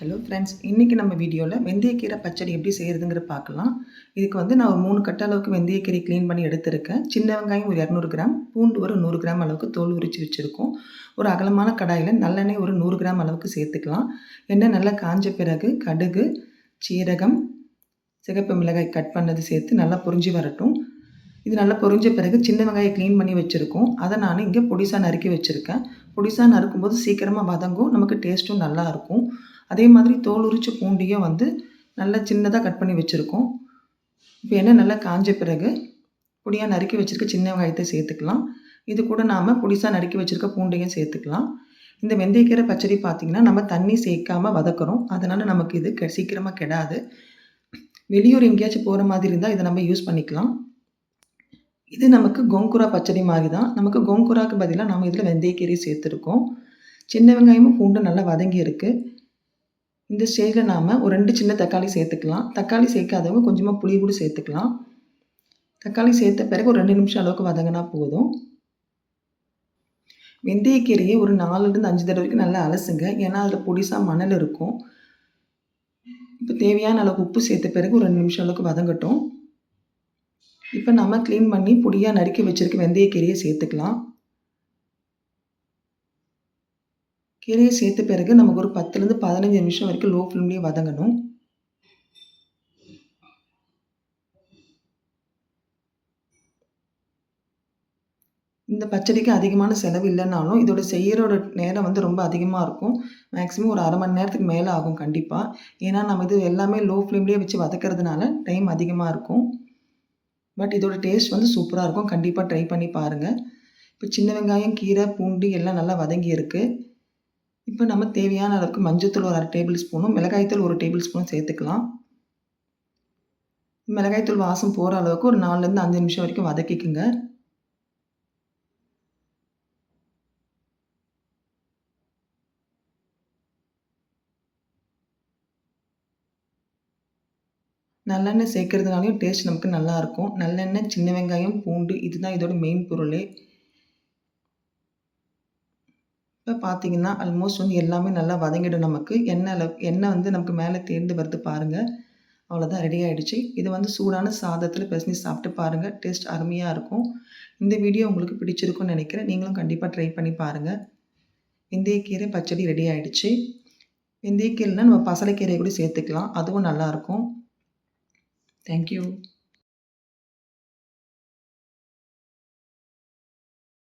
Hello friends இன்றைக்கி நம்ம வீடியோவில் வெந்தயக்கீரை பச்சடி எப்படி செய்கிறதுங்கிற பார்க்கலாம். இதுக்கு வந்து நான் ஒரு மூணு கட்ட அளவுக்கு வெந்தயக்கீரை க்ளீன் பண்ணி எடுத்திருக்கேன். சின்ன வெங்காயம் ஒரு இரநூறு கிராம் பூண்டு ஒரு நூறு கிராம் அளவுக்கு தோல் உரித்து வச்சுருக்கோம். ஒரு அகலமான கடாயில் நல்லெண்ணெய் ஒரு நூறு கிராம் அளவுக்கு சேர்த்துக்கலாம். எண்ணெய் நல்லா காஞ்ச பிறகு கடுகு சீரகம் சிகப்பு மிளகாய் கட் பண்ணது சேர்த்து நல்லா பொரிஞ்சு வரட்டும். இது நல்லா பொரிஞ்ச பிறகு சின்ன வெங்காயம் க்ளீன் பண்ணி வச்சுருக்கோம். அதை நான் இங்கே பொடிசாக நறுக்கி வச்சுருக்கேன். பொடிசாக நறுக்கும்போது சீக்கிரமாக வதங்கும். நமக்கு டேஸ்ட்டும் நல்லாயிருக்கும் அதே மாதிரி தோல் உரிச்ச பூண்டியும் வந்து நல்லா சின்னதாக கட் பண்ணி வச்சுருக்கோம். இப்போ எண்ணெய் நல்லா காஞ்ச பிறகு பொடியாக நறுக்கி வச்சுருக்க சின்ன வெங்காயத்தை சேர்த்துக்கலாம். இது கூட நாம் பொடிசாக நறுக்கி வச்சுருக்க பூண்டையும் சேர்த்துக்கலாம். இந்த வெந்தயக்கீரை பச்சடி பார்த்திங்கன்னா நம்ம தண்ணி சேர்க்காமல் வதக்குறோம். அதனால் நமக்கு இது கெ சீக்கிரமாக கெடாது. வெளியூர் எங்கேயாச்சும் போகிற மாதிரி இருந்தால் இதை நம்ம யூஸ் பண்ணிக்கலாம். இது நமக்கு கோங்குரா பச்சடி மாதிரி தான் நமக்கு கோங்குராக்கு பதிலாக நம்ம இதில் வெந்தயக்கீரை சேர்த்துருக்கோம். சின்ன வெங்காயமும் பூண்டு நல்லா வதங்கி இருக்குது இந்த ஸ்டேஜில் நாம் ஒரு ரெண்டு சின்ன தக்காளி சேர்த்துக்கலாம். தக்காளி சேர்க்காதவங்க கொஞ்சமாக புளி கூட சேர்த்துக்கலாம். தக்காளி சேர்த்த பிறகு ஒரு ரெண்டு நிமிஷம் அளவுக்கு வதங்கினா போதும். வெந்தயக்கீரையை ஒரு நாலுலேருந்து அஞ்சு தடவை வரைக்கும் நல்லா அலசுங்க. ஏன்னா அதில் பொடிசாக மணல் இருக்கும். இப்போ தேவையான அளவுக்கு உப்பு சேர்த்த பிறகு ஒரு ரெண்டு நிமிஷம் அளவுக்கு வதங்கட்டும். இப்போ நம்ம க்ளீன் பண்ணி பொடியாக நறுக்கி வச்சுருக்க வெந்தயக்கீரையை சேர்த்துக்கலாம். கீரையை சேர்த்த பிறகு நமக்கு ஒரு பத்துலேருந்து பதினஞ்சு நிமிஷம் வரைக்கும் லோ ஃப்ளேம்லேயே வதங்கணும். இந்த பச்சடிக்கு அதிகமான செலவு இல்லைனாலும் இதோட செய்யறோட நேரம் வந்து ரொம்ப அதிகமாக இருக்கும். மேக்ஸிமம் ஒரு அரை மணி நேரத்துக்கு மேலே ஆகும் கண்டிப்பாக ஏன்னா நம்ம இது எல்லாமே லோ ஃப்ளேம்லேயே வச்சு வதக்கிறதுனால டைம் அதிகமாக இருக்கும். பட் இதோட டேஸ்ட் வந்து சூப்பராக இருக்கும். கண்டிப்பாக ட்ரை பண்ணி பாருங்கள் இப்போ சின்ன வெங்காயம் கீரை பூண்டு எல்லாம் நல்லா வதங்கி இருக்குது இப்போ நம்ம தேவையான அளவுக்கு மஞ்சத்தூள் ஒரு அரை டேபிள் ஸ்பூனும் மிளகாய்த்தூள் ஒரு டேபிள் ஸ்பூனும் சேர்த்துக்கலாம். மிளகாய்த்தூள் வாசம் போகிற அளவுக்கு ஒரு நாலுலேருந்து அஞ்சு நிமிஷம் வரைக்கும் வதக்கிக்குங்க. நல்லெண்ணெய் சேர்க்கறதுனாலையும் டேஸ்ட் நமக்கு நல்லாயிருக்கும். நல்லெண்ணெய் சின்ன வெங்காயம் பூண்டு இதுதான் இதோட மெயின் பொருளே. இப்போ பார்த்தீங்கன்னா ஆல்மோஸ்ட் வந்து எல்லாமே நல்லா வதங்கிடும் நமக்கு. எண்ணெய் அளவு எண்ணெய் வந்து நமக்கு மேலே தேர்ந்து வருது பாருங்கள் அவ்வளோதான் ரெடி ஆகிடுச்சு இது வந்து சூடான சாதத்தில் பிசைஞ்சு சாப்பிட்டு பாருங்கள் டேஸ்ட் அருமையாக இருக்கும். இந்த வீடியோ உங்களுக்கு பிடிச்சிருக்குன்னு நினைக்கிறேன். நீங்களும் கண்டிப்பாக ட்ரை பண்ணி பாருங்கள் வெந்தயக்கீரை பச்சடி ரெடி ஆகிடுச்சு வெந்தயக்கீரைனா நம்ம பசலைக்கீரை கூட சேர்த்துக்கலாம். அதுவும் நல்லாயிருக்கும். Thank you.